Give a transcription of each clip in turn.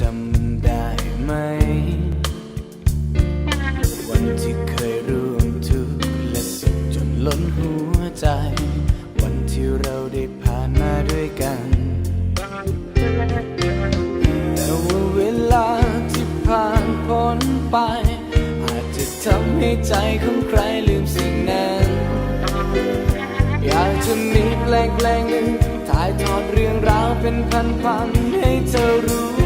จำได้ไหม วันที่เคยร่วมทุกข์และสุขจนล้นหัวใจ วันที่เราได้ผ่านมาด้วยกัน แต่ว่าเวลาที่ผ่านพ้นไป อาจจะทำให้ใจของใครลืมสิ่งนั้น อยากจะมีแปลงแปลงหนึ่งถ่ายทอดเรื่องราวเป็นพันๆให้เธอรู้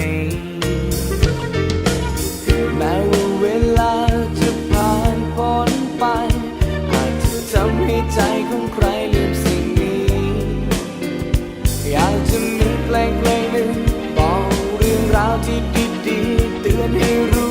ใจของใครลืมสิ่งนี้ อยากจะมีเพลงเพลงหนึ่งบอกเรื่องราวที่ดีๆเตือนให้รู้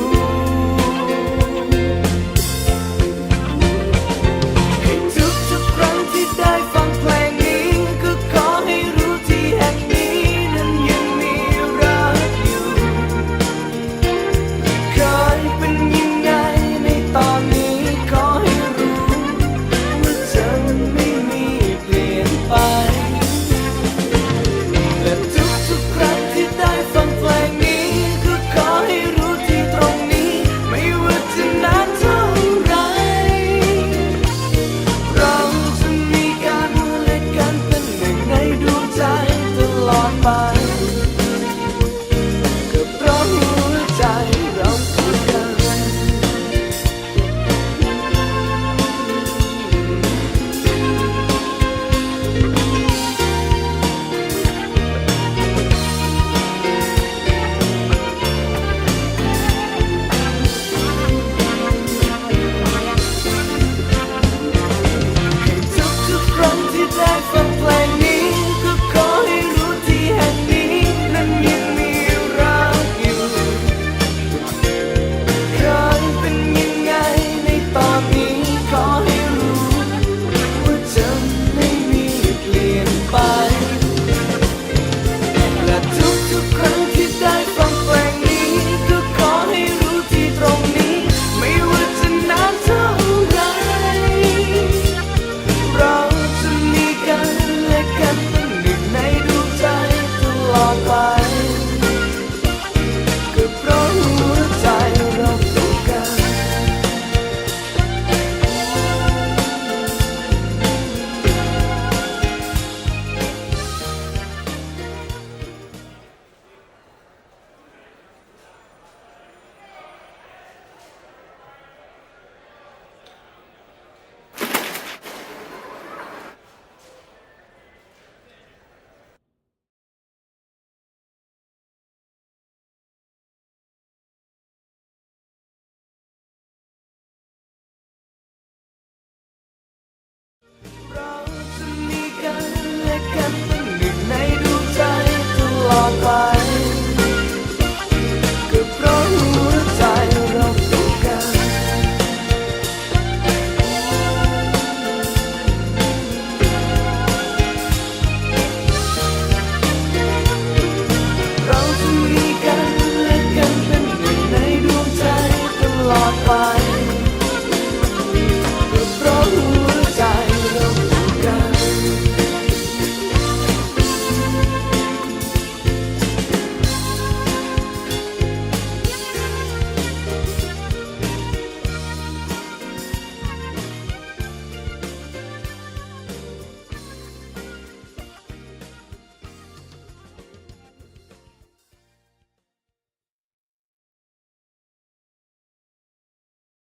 apa